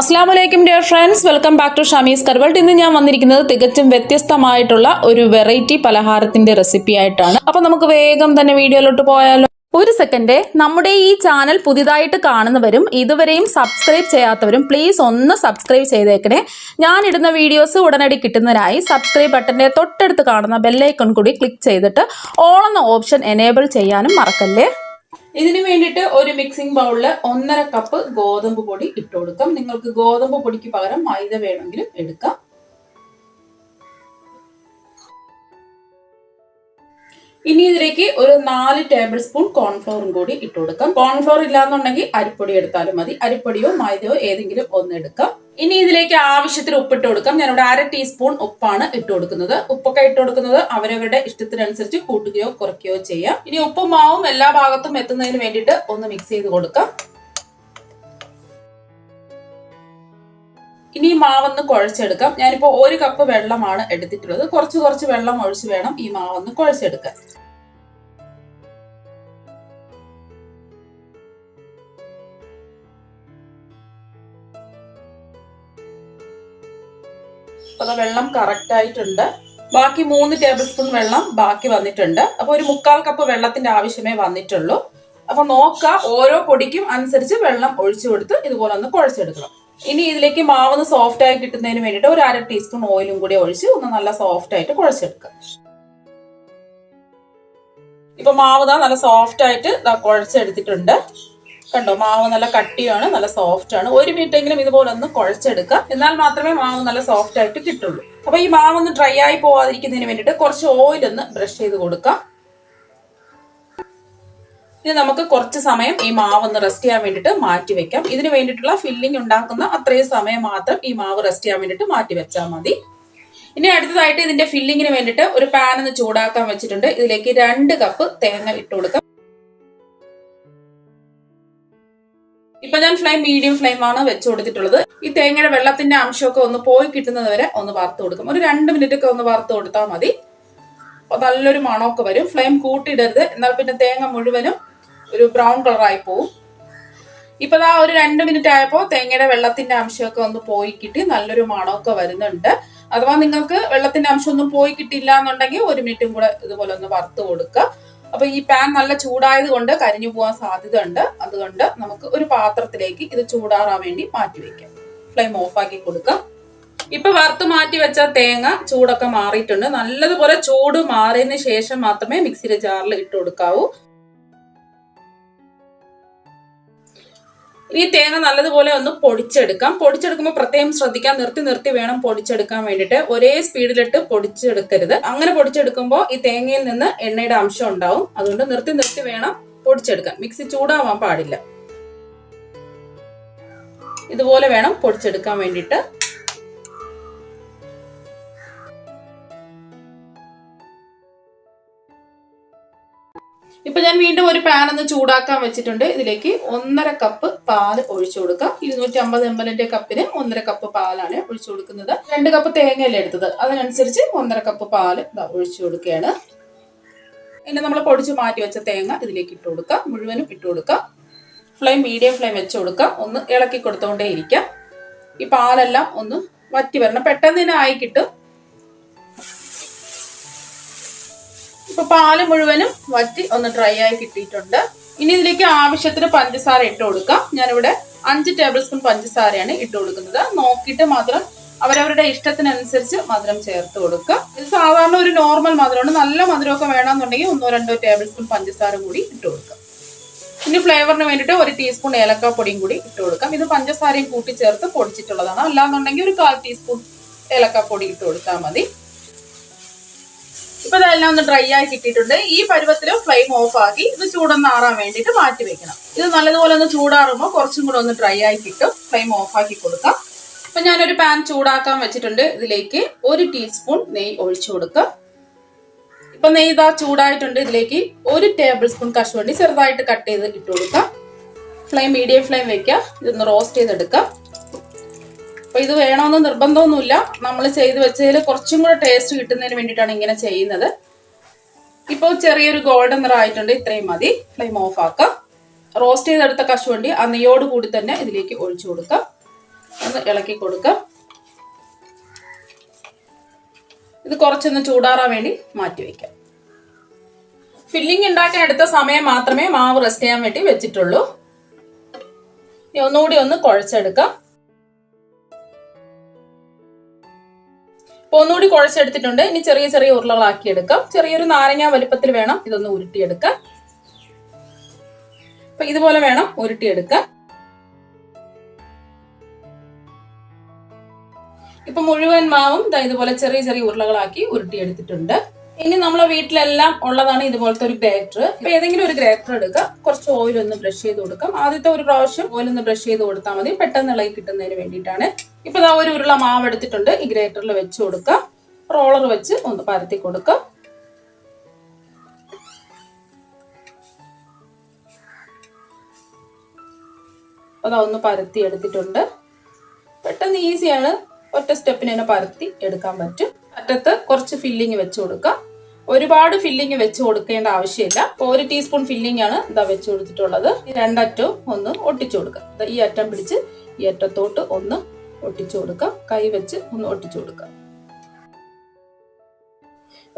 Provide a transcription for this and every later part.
അസ്സാം വലൈക്കും dear friends welcome back to Shamees കർവൾട്ട് ഇന്ന് ഞാൻ വന്നിരിക്കുന്നത് തികച്ചും വ്യത്യസ്തമായിട്ടുള്ള ഒരു വെറൈറ്റി പലഹാരത്തിന്റെ റെസിപ്പി ആയിട്ടാണ്. അപ്പൊ നമുക്ക് വേഗം തന്നെ വീഡിയോയിലോട്ട് പോയാലോ. ഒരു സെക്കൻഡ് നമ്മുടെ ഈ ചാനൽ പുതിയതായിട്ട് കാണുന്നവരും ഇതുവരെയും സബ്സ്ക്രൈബ് ചെയ്യാത്തവരും പ്ലീസ് ഒന്ന് സബ്സ്ക്രൈബ് ചെയ്തേക്കണേ. ഞാൻ ഇടുന്ന വീഡിയോസ് ഉടനടി കിട്ടുന്നതിനായി സബ്സ്ക്രൈബ് ബട്ടന്റെ തൊട്ടടുത്ത് കാണുന്ന ബെല്ലൈക്കൺ കൂടി ക്ലിക്ക് ചെയ്തിട്ട് ഓൾ എന്ന ഓപ്ഷൻ എനേബിൾ ചെയ്യാനും മറക്കല്ലേ. ഇതിന് വേണ്ടിയിട്ട് ഒരു മിക്സിംഗ് ബൗളിൽ ഒന്നര കപ്പ് ഗോതമ്പ് പൊടി ഇട്ട് കൊടുക്കാം. നിങ്ങൾക്ക് ഗോതമ്പ് പൊടിക്ക് പകരം മൈദ വേണമെങ്കിലും എടുക്കാം. ഇനി ഇതിലേക്ക് ഒരു നാല് ടേബിൾ സ്പൂൺ കോൺഫ്ലോറും കൂടി ഇട്ട് കൊടുക്കാം. കോൺഫ്ലോർ ഇല്ലാന്നുണ്ടെങ്കിൽ അരിപ്പൊടി എടുത്താലും മതി. അരിപ്പൊടിയോ മൈദയോ ഏതെങ്കിലും ഒന്ന് എടുക്കാം. ഇനി ഇതിലേക്ക് ആവശ്യത്തിന് ഉപ്പിട്ട് കൊടുക്കാം. ഞാനിവിടെ അര ടീസ്പൂൺ ഉപ്പാണ് ഇട്ട് കൊടുക്കുന്നത്. ഉപ്പൊക്കെ ഇട്ട് കൊടുക്കുന്നത് അവരവരുടെ ഇഷ്ടത്തിനനുസരിച്ച് കൂട്ടുകയോ കുറയ്ക്കുകയോ ചെയ്യാം. ഇനി ഉപ്പും മാവും എല്ലാ ഭാഗത്തും എത്തുന്നതിന് വേണ്ടിയിട്ട് ഒന്ന് മിക്സ് ചെയ്ത് കൊടുക്കാം. ഇനി മാവൊന്ന് കുഴച്ചെടുക്കാം. ഞാനിപ്പോ ഒരു കപ്പ് വെള്ളമാണ് എടുത്തിട്ടുള്ളത്. കുറച്ച് കുറച്ച് വെള്ളം ഒഴിച്ച് വേണം ഈ മാവൊന്ന് കുഴച്ചെടുക്കാൻ. അപ്പൊ വെള്ളം കറക്റ്റ് ആയിട്ടുണ്ട്. ബാക്കി മൂന്ന് ടേബിൾ സ്പൂൺ വെള്ളം ബാക്കി വന്നിട്ടുണ്ട്. അപ്പൊ ഒരു മുക്കാൽ കപ്പ് വെള്ളത്തിന്റെ ആവശ്യമേ വന്നിട്ടുള്ളൂ. അപ്പൊ നോക്കുക ഓരോ പൊടിക്കും അനുസരിച്ച് വെള്ളം ഒഴിച്ചു കൊടുത്ത് ഇതുപോലെ ഒന്ന് കുഴച്ചെടുക്കണം. ഇനി ഇതിലേക്ക് മാവ് സോഫ്റ്റ് ആയി കിട്ടുന്നതിന് വേണ്ടിയിട്ട് ഒരു അര ടീസ്പൂൺ ഓയിലും കൂടി ഒഴിച്ച് ഒന്ന് നല്ല സോഫ്റ്റ് ആയിട്ട് കുഴച്ചെടുക്കുക ഇപ്പൊ മാവ് നല്ല സോഫ്റ്റ് ആയിട്ട് കുഴച്ചെടുത്തിട്ടുണ്ട്. കണ്ടോ? മാവ് നല്ല കട്ടിയാണ് നല്ല സോഫ്റ്റ് ആണ്. ഒരു മിനിറ്റ് എങ്കിലും ഇതുപോലെ ഒന്ന് കുഴച്ചെടുക്കുക എന്നാൽ മാത്രമേ മാവ് നല്ല സോഫ്റ്റ് ആയിട്ട് കിട്ടുള്ളൂ. അപ്പൊ ഈ മാവ് ഒന്ന് ഡ്രൈ ആയി പോവാതിരിക്കുന്നതിന് വേണ്ടിയിട്ട് കുറച്ച് ഓയിൽ ഒന്ന് ബ്രഷ് ചെയ്ത് കൊടുക്കാം. ഇനി നമുക്ക് കുറച്ച് സമയം ഈ മാവ് ഒന്ന് റെസ്റ്റ് ചെയ്യാൻ വേണ്ടിയിട്ട് മാറ്റി വെക്കാം. ഇതിന് വേണ്ടിയിട്ടുള്ള ഫില്ലിംഗ് ഉണ്ടാക്കുന്ന അത്രയും സമയം മാത്രം ഈ മാവ് റെസ്റ്റ് ചെയ്യാൻ വേണ്ടിയിട്ട് മാറ്റി വെച്ചാൽ മതി. ഇനി അടുത്തതായിട്ട് ഇതിന്റെ ഫില്ലിങ്ങിന് വേണ്ടിയിട്ട് ഒരു പാൻ ഒന്ന് ചൂടാക്കാൻ വെച്ചിട്ടുണ്ട്. ഇതിലേക്ക് രണ്ട് കപ്പ് തേങ്ങ ഇട്ട് കൊടുക്കാം. ഇപ്പൊ ഞാൻ ഫ്ലെയിം മീഡിയം ഫ്ലെയിം ആണ് വെച്ച് കൊടുത്തിട്ടുള്ളത്. ഈ തേങ്ങയുടെ വെള്ളത്തിന്റെ അംശമൊക്കെ ഒന്ന് പോയി കിട്ടുന്നത് വരെ ഒന്ന് വറുത്ത് കൊടുക്കും. ഒരു രണ്ട് മിനിറ്റ് ഒക്കെ ഒന്ന് വറുത്ത് കൊടുത്താൽ മതി. നല്ലൊരു മണമൊക്കെ വരും. ഫ്ലെയിം കൂട്ടിയിടരുത്. എന്നാൽ പിന്നെ തേങ്ങ മുഴുവനും ഒരു ബ്രൗൺ കളറായി പോവും. ഇപ്പൊ ആ ഒരു രണ്ട് മിനിറ്റ് ആയപ്പോൾ തേങ്ങയുടെ വെള്ളത്തിന്റെ അംശമൊക്കെ ഒന്ന് പോയി കിട്ടി. നല്ലൊരു മണമൊക്കെ വരുന്നുണ്ട്. അഥവാ നിങ്ങൾക്ക് വെള്ളത്തിന്റെ അംശം ഒന്നും പോയി കിട്ടില്ല എന്നുണ്ടെങ്കിൽ ഒരു മിനിറ്റും കൂടെ ഇതുപോലെ ഒന്ന് വറുത്ത് കൊടുക്കുക. അപ്പൊ ഈ പാൻ നല്ല ചൂടായത് കൊണ്ട് കരിഞ്ഞു പോകാൻ സാധ്യത ഉണ്ട് അതുകൊണ്ട് നമുക്ക് ഒരു പാത്രത്തിലേക്ക് ഇത് ചൂടാറാൻ വേണ്ടി മാറ്റി വെക്കാം. ഫ്ലെയിം ഓഫ് ആക്കി കൊടുക്കാം. ഇപ്പൊ വറുത്ത് മാറ്റി വെച്ച തേങ്ങ ചൂടൊക്കെ മാറിയിട്ടുണ്ട്. നല്ലതുപോലെ ചൂട് മാറിയതിന് ശേഷം മാത്രമേ മിക്സിയുടെ ജാറിൽ ഇട്ട് കൊടുക്കാവൂ. ഈ തേങ്ങ നല്ലതുപോലെ ഒന്ന് പൊടിച്ചെടുക്കാം. പൊടിച്ചെടുക്കുമ്പോൾ പ്രത്യേകം ശ്രദ്ധിക്കാൻ നിർത്തി നിർത്തി വേണം പൊടിച്ചെടുക്കാൻ വേണ്ടിയിട്ട് ഒരേ സ്പീഡിലിട്ട് പൊടിച്ചെടുക്കരുത്. അങ്ങനെ പൊടിച്ചെടുക്കുമ്പോൾ ഈ തേങ്ങയിൽ നിന്ന് എണ്ണയുടെ അംശം ഉണ്ടാവും. അതുകൊണ്ട് നിർത്തി നിർത്തി വേണം പൊടിച്ചെടുക്കാൻ. മിക്സി ചൂടാവാൻ പാടില്ല. ഇതുപോലെ വേണം പൊടിച്ചെടുക്കാൻ വേണ്ടിയിട്ട്. ഇപ്പൊ ഞാൻ വീണ്ടും ഒരു പാൻ ഒന്ന് ചൂടാക്കാൻ വെച്ചിട്ടുണ്ട്. ഇതിലേക്ക് ഒന്നര കപ്പ് പാൽ ഒഴിച്ചു കൊടുക്കാം. ഇരുന്നൂറ്റി അമ്പത് എം എല്ലിന്റെ കപ്പിന് ഒന്നര കപ്പ് പാലാണ് ഒഴിച്ചു കൊടുക്കുന്നത്. രണ്ട് കപ്പ് തേങ്ങയല്ലേ എടുത്തത്? അതിനനുസരിച്ച് ഒന്നര കപ്പ് പാൽ ഒഴിച്ചു കൊടുക്കുകയാണ്. ഇനി നമ്മൾ പൊടിച്ച് മാറ്റി വെച്ച തേങ്ങ ഇതിലേക്ക് ഇട്ട് കൊടുക്കാം. മുഴുവനും ഇട്ട് കൊടുക്കാം. ഫ്ലെയിം മീഡിയം ഫ്ലെയിം വെച്ച് കൊടുക്കാം. ഒന്ന് ഇളക്കി കൊടുത്തുകൊണ്ടേ ഇരിക്കാം. ഈ പാലെല്ലാം ഒന്ന് വറ്റി വരണം. പെട്ടെന്ന് തന്നെ ആയി കിട്ടും. ഇപ്പൊ പാൽ മുഴുവനും വറ്റി ഒന്ന് ഡ്രൈ ആയി കിട്ടിയിട്ടുണ്ട്. ഇനി ഇതിലേക്ക് ആവശ്യത്തിന് പഞ്ചസാര ഇട്ട് കൊടുക്കാം. ഞാനിവിടെ അഞ്ച് ടേബിൾ സ്പൂൺ പഞ്ചസാരയാണ് ഇട്ട് കൊടുക്കുന്നത്. നോക്കിയിട്ട് മാത്രം അവരവരുടെ ഇഷ്ടത്തിനനുസരിച്ച് മധുരം ചേർത്ത് കൊടുക്കുക. ഇത് സാധാരണ ഒരു നോർമൽ മധുരമാണ്. നല്ല മധുരമൊക്കെ വേണമെന്നുണ്ടെങ്കിൽ ഒന്നോ രണ്ടോ ടേബിൾ സ്പൂൺ പഞ്ചസാര കൂടി ഇട്ട് കൊടുക്കാം ഇനി ഫ്ലേവറിന് വേണ്ടിയിട്ട് ഒരു ടീസ്പൂൺ ഏലക്കാപ്പൊടിയും കൂടി ഇട്ട് കൊടുക്കാം. ഇത് പഞ്ചസാരയും കൂട്ടി ചേർത്ത് പൊടിച്ചിട്ടുള്ളതാണ്. അല്ലാന്നുണ്ടെങ്കിൽ ഒരു കാൽ ടീസ്പൂൺ ഏലക്കാപ്പൊടി ഇട്ട് കൊടുത്താൽ മതി. ഇപ്പൊ ഇതെല്ലാം ഒന്ന് ഡ്രൈ ആയി കിട്ടിയിട്ടുണ്ട്. ഈ പരുവത്തിൽ ഫ്ലെയിം ഓഫ് ആക്കി ഇത് ചൂടൊന്ന് ആറാൻ വേണ്ടിയിട്ട് മാറ്റി വെക്കണം. ഇത് നല്ലതുപോലെ ഒന്ന് ചൂടാറുമ്പോൾ കുറച്ചും കൂടെ ഒന്ന് ഡ്രൈ ആയി കിട്ടും. ഫ്ലെയിം ഓഫ് ആക്കി കൊടുക്കാം. അപ്പൊ ഞാനൊരു പാൻ ചൂടാക്കാൻ വെച്ചിട്ടുണ്ട്. ഇതിലേക്ക് ഒരു ടീസ്പൂൺ നെയ്യ് ഒഴിച്ചു കൊടുക്കാം ഇപ്പൊ നെയ്യ് ഇതാ ചൂടായിട്ടുണ്ട്. ഇതിലേക്ക് ഒരു ടേബിൾ സ്പൂൺ കശുവണ്ടി ചെറുതായിട്ട് കട്ട് ചെയ്ത് ഇട്ട് കൊടുക്കാം ഫ്ലെയിം മീഡിയം ഫ്ലെയിം വെക്കുക. ഇതൊന്ന് റോസ്റ്റ് ചെയ്തെടുക്കാം അപ്പൊ ഇത് വേണമെന്ന് നിർബന്ധമൊന്നുമില്ല. നമ്മൾ ചെയ്ത് വെച്ചതിൽ കുറച്ചും കൂടെ ടേസ്റ്റ് കിട്ടുന്നതിന് വേണ്ടിയിട്ടാണ് ഇങ്ങനെ ചെയ്യുന്നത്. ഇപ്പോൾ ചെറിയൊരു ഗോൾഡൻ നിറമായിട്ടുണ്ട് ഇത്രയും മതി. ഫ്ലെയിം ഓഫ് ആക്കാം. റോസ്റ്റ് ചെയ്തെടുത്ത കശുവണ്ടി ആ നെയ്യോട് കൂടി തന്നെ ഇതിലേക്ക് ഒഴിച്ചു കൊടുക്കാം. ഒന്ന് ഇളക്കി കൊടുക്കാം. ഇത് കുറച്ചൊന്ന് ചൂടാറാൻ വേണ്ടി മാറ്റി വയ്ക്കാം. ഫില്ലിംഗ് ഉണ്ടാക്കാൻ എടുത്ത സമയം മാത്രമേ മാവ് റെസ്റ്റ് ചെയ്യാൻ വേണ്ടി വെച്ചിട്ടുള്ളൂ. ഇനി ഒന്നുകൂടി ഒന്ന് കുഴച്ചെടുക്കാം. അപ്പൊ ഒന്നുകൂടി കുഴച്ചെടുത്തിട്ടുണ്ട്. ഇനി ചെറിയ ചെറിയ ഉരുളകളാക്കി എടുക്കാം ചെറിയൊരു നാരങ്ങ വലിപ്പത്തിൽ വേണം ഇതൊന്ന് ഉരുട്ടിയെടുക്കാം അപ്പൊ ഇതുപോലെ വേണം ഉരുട്ടിയെടുക്കാൻ. ഇപ്പൊ മുഴുവൻ മാവും ഇതുപോലെ ചെറിയ ചെറിയ ഉരുളകളാക്കി ഉരുട്ടിയെടുത്തിട്ടുണ്ട്. ഇനി നമ്മളെ വീട്ടിലെല്ലാം ഉള്ളതാണ് ഇതുപോലത്തെ ഒരു ഗ്രേറ്റർ. ഇപ്പൊ ഏതെങ്കിലും ഒരു ഗ്രേറ്റർ എടുക്കുക. കുറച്ച് ഓയിൽ ഒന്ന് ബ്രഷ് ചെയ്ത് കൊടുക്കാം. ആദ്യത്തെ ഒരു പ്രാവശ്യം ഓയിൽ ഒന്ന് ബ്രഷ് ചെയ്ത് കൊടുത്താൽ മതി. പെട്ടെന്ന് ഇളകി കിട്ടുന്നതിന് വേണ്ടിയിട്ടാണ്. ഇപ്പൊ ഇതാ ഒരു ഉരുള മാവ് എടുത്തിട്ടുണ്ട്. ഈ ഗ്രേറ്ററിൽ വെച്ച് കൊടുക്കാം റോളർ വെച്ച് ഒന്ന് പരത്തി കൊടുക്കാം അതാ ഒന്ന് പരത്തി എടുത്തിട്ടുണ്ട്. പെട്ടെന്ന് ഈസിയാണ് ഒറ്റ സ്റ്റെപ്പിന് പരത്തി എടുക്കാൻ പറ്റും. അറ്റത്ത് കുറച്ച് ഫില്ലിങ് വെച്ച് കൊടുക്കാം ഒരുപാട് ഫില്ലിങ് വെച്ച് കൊടുക്കേണ്ട ആവശ്യമില്ല. ഒരു ടീസ്പൂൺ ഫില്ലിംഗ് ആണ് ഇതാ വെച്ച് കൊടുത്തിട്ടുള്ളത്. രണ്ടറ്റവും ഒന്ന് ഒട്ടിച്ചു കൊടുക്കാം ഈ അറ്റം പിടിച്ച് ഈ അറ്റത്തോട്ട് ഒന്ന് ഒട്ടിച്ചു കൊടുക്കാം കൈ വെച്ച് ഒന്ന് ഒട്ടിച്ചു കൊടുക്കാം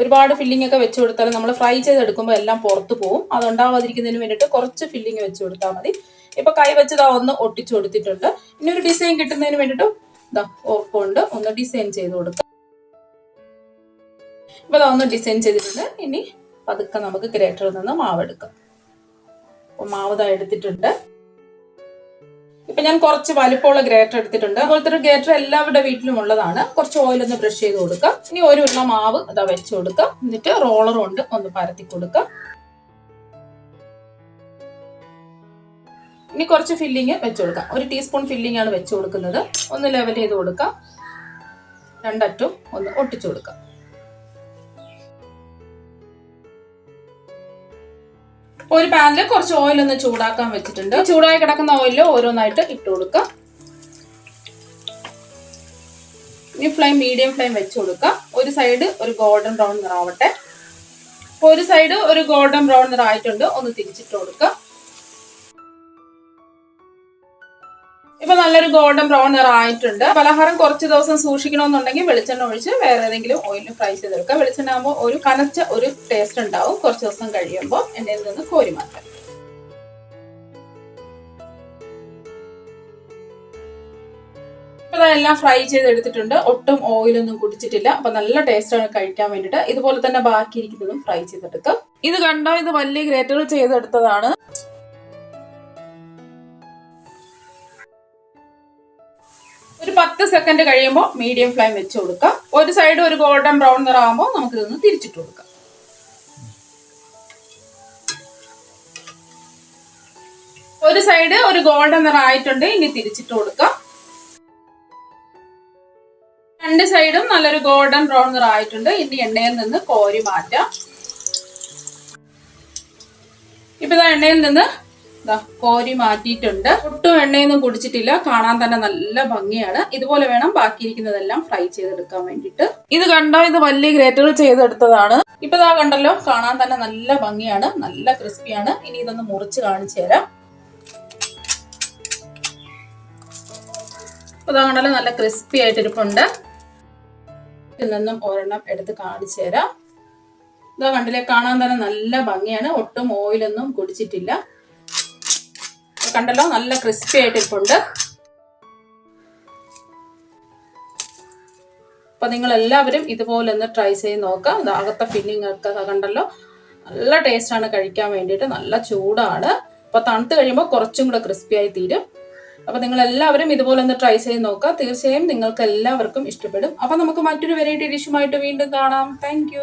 ഒരുപാട് ഫില്ലിംഗ് ഒക്കെ വെച്ച് കൊടുത്താൽ നമ്മൾ ഫ്രൈ ചെയ്തെടുക്കുമ്പോൾ എല്ലാം പുറത്തു പോകും അത് ഉണ്ടാവാതിരിക്കുന്നതിന് വേണ്ടിയിട്ട് കുറച്ച് ഫില്ലിംഗ് വെച്ച് കൊടുത്താൽ മതി. ഇപ്പൊ കൈ വെച്ച് ഇതാ ഒന്ന് ഒട്ടിച്ചു കൊടുത്തിട്ടുണ്ട്. ഇനി ഒരു ഡിസൈൻ കിട്ടുന്നതിന് വേണ്ടിയിട്ട് ഇതാ ഓർക്കൊണ്ട് ഒന്ന് ഡിസൈൻ ചെയ്ത് കൊടുക്കാം ഇപ്പൊ അതൊന്ന് ഡിസൈൻ ചെയ്തിട്ടുണ്ട്. ഇനി പതുക്കെ നമുക്ക് ഗ്രേറ്ററിൽ നിന്ന് മാവ് എടുക്കാം. അപ്പൊ മാവ് ഇതാ എടുത്തിട്ടുണ്ട്. ഇപ്പൊ ഞാൻ കുറച്ച് വലിപ്പമുള്ള ഗ്രേറ്റർ എടുത്തിട്ടുണ്ട്. അതുപോലത്തെ ഒരു ഗ്രേറ്റർ എല്ലാവരുടെ വീട്ടിലും ഉള്ളതാണ്. കുറച്ച് ഓയിൽ ഒന്ന് ബ്രഷ് ചെയ്ത് കൊടുക്കാം. ഇനി ഒരു ഉള്ള മാവ് ഇതാ വെച്ച് കൊടുക്കാം. എന്നിട്ട് റോളർ കൊണ്ട് ഒന്ന് പരത്തി കൊടുക്കാം. ഇനി കുറച്ച് ഫില്ലിങ് വെച്ച് കൊടുക്കാം. ഒരു ടീസ്പൂൺ ഫില്ലിംഗ് ആണ് വെച്ച് കൊടുക്കുന്നത്. ഒന്ന് ലെവൽ ചെയ്ത് കൊടുക്കാം. രണ്ടറ്റും ഒന്ന് ഒട്ടിച്ചു കൊടുക്കാം. ഒരു പാനിൽ കുറച്ച് ഓയിൽ ഒന്ന് ചൂടാക്കാൻ വെച്ചിട്ടുണ്ട്. ചൂടായി കിടക്കുന്ന ഓയിൽ ഓരോന്നായിട്ട് ഇട്ട് കൊടുക്കുക. ഇനി ഫ്ലെയിം മീഡിയം ഫ്ലെയിം വെച്ച് കൊടുക്കുക. ഒരു സൈഡ് ഒരു ഗോൾഡൻ ബ്രൗൺ നിറാവട്ടെ. ഒരു സൈഡ് ഒരു ഗോൾഡൻ ബ്രൗൺ നിറായിട്ടുണ്ട്. ഒന്ന് തിരിച്ചിട്ട് കൊടുക്കാം നല്ലൊരു ഗോൾഡൻ ബ്രൗൺ നിറമായിട്ടുണ്ട് പലഹാരം കുറച്ച് ദിവസം സൂക്ഷിക്കണമെന്നുണ്ടെങ്കിൽ വെളിച്ചെണ്ണ ഒഴിച്ച് വേറെ ഏതെങ്കിലും ഓയിലിൽ ഫ്രൈ ചെയ്തെടുക്കുക. വെളിച്ചെണ്ണ ആകുമ്പോൾ ഒരു കനച്ച ഒരു ടേസ്റ്റ് ഉണ്ടാവും. കുറച്ച് ദിവസം കഴിയുമ്പോൾ എണ്ണയിൽ നിന്ന് കോരി മാറ്റാം. എല്ലാം ഫ്രൈ ചെയ്തെടുത്തിട്ടുണ്ട്. ഒട്ടും ഓയിലൊന്നും കുടിച്ചിട്ടില്ല. അപ്പൊ നല്ല ടേസ്റ്റാണ് കഴിക്കാൻ വേണ്ടിയിട്ട്. ഇതുപോലെ തന്നെ ബാക്കിയിരിക്കുന്നതും ഫ്രൈ ചെയ്തെടുക്കാം ഇത് കണ്ടോ? ഇത് വലിയ ഗ്രേറ്ററിൽ ചെയ്തെടുത്തതാണ്. ഒരു പത്ത് സെക്കൻഡ് കഴിയുമ്പോൾ മീഡിയം ഫ്ലെയിം വെച്ച് കൊടുക്കാം. ഒരു സൈഡ് ഒരു ഗോൾഡൻ ബ്രൗൺ നിറാകുമ്പോൾ നമുക്ക് ഇതൊന്ന് തിരിച്ചിട്ട് കൊടുക്കാം. ഒരു സൈഡ് ഒരു ഗോൾഡൻ നിറായിട്ടുണ്ട് ഇനി തിരിച്ചിട്ട് കൊടുക്കാം. രണ്ട് സൈഡും നല്ലൊരു ഗോൾഡൻ ബ്രൗൺ നിറായിട്ടുണ്ട് ഇനി എണ്ണയിൽ നിന്ന് കോരി മാറ്റാം. ഇപ്പൊ ഇതാ എണ്ണയിൽ നിന്ന് കോരി മാറ്റിയിട്ടുണ്ട്. ഒട്ടും എണ്ണയൊന്നും കുടിച്ചിട്ടില്ല. കാണാൻ തന്നെ നല്ല ഭംഗിയാണ്. ഇതുപോലെ വേണം ബാക്കിയിരിക്കുന്നതെല്ലാം ഫ്രൈ ചെയ്തെടുക്കാൻ വേണ്ടിയിട്ട്. ഇത് കണ്ടോ? ഇത് വലിയ ഗ്രേറ്ററിൽ ചെയ്തെടുത്തതാണ്. ഇപ്പൊ ഇതാ കണ്ടല്ലോ കാണാൻ തന്നെ നല്ല ഭംഗിയാണ്. നല്ല ക്രിസ്പിയാണ്. ഇനി ഇതൊന്ന് മുറിച്ച് കാണിച്ചു തരാം. ഇതാ കണ്ടല്ലോ നല്ല ക്രിസ്പി ആയിട്ടിരിപ്പുണ്ട് ഇതിൽ നിന്നും ഒരെണ്ണം എടുത്ത് കാണിച്ചു തരാം. ഇതാ കണ്ടില്ലേ കാണാൻ തന്നെ നല്ല ഭംഗിയാണ്. ഒട്ടും ഓയിലൊന്നും കുടിച്ചിട്ടില്ല. കണ്ടല്ലോ നല്ല ക്രിസ്പി ആയിട്ടിരിപ്പുണ്ട് അപ്പൊ നിങ്ങൾ എല്ലാവരും ഇതുപോലെ ഒന്ന് ട്രൈ ചെയ്ത് നോക്കാം അകത്തെ ഫില്ലിംഗ് ഒക്കെ കണ്ടല്ലോ. നല്ല ടേസ്റ്റ് ആണ് കഴിക്കാൻ വേണ്ടിയിട്ട്. നല്ല ചൂടാണ്. അപ്പൊ തണുത്ത് കഴിയുമ്പോൾ കുറച്ചും കൂടെ ക്രിസ്പി ആയി തീരും. അപ്പൊ നിങ്ങൾ എല്ലാവരും ഇതുപോലെ ഒന്ന് ട്രൈ ചെയ്ത് നോക്കുക. തീർച്ചയായും നിങ്ങൾക്ക് എല്ലാവർക്കും ഇഷ്ടപ്പെടും. അപ്പൊ നമുക്ക് മറ്റൊരു വെറൈറ്റി ഡിഷുമായിട്ട് വീണ്ടും കാണാം. താങ്ക്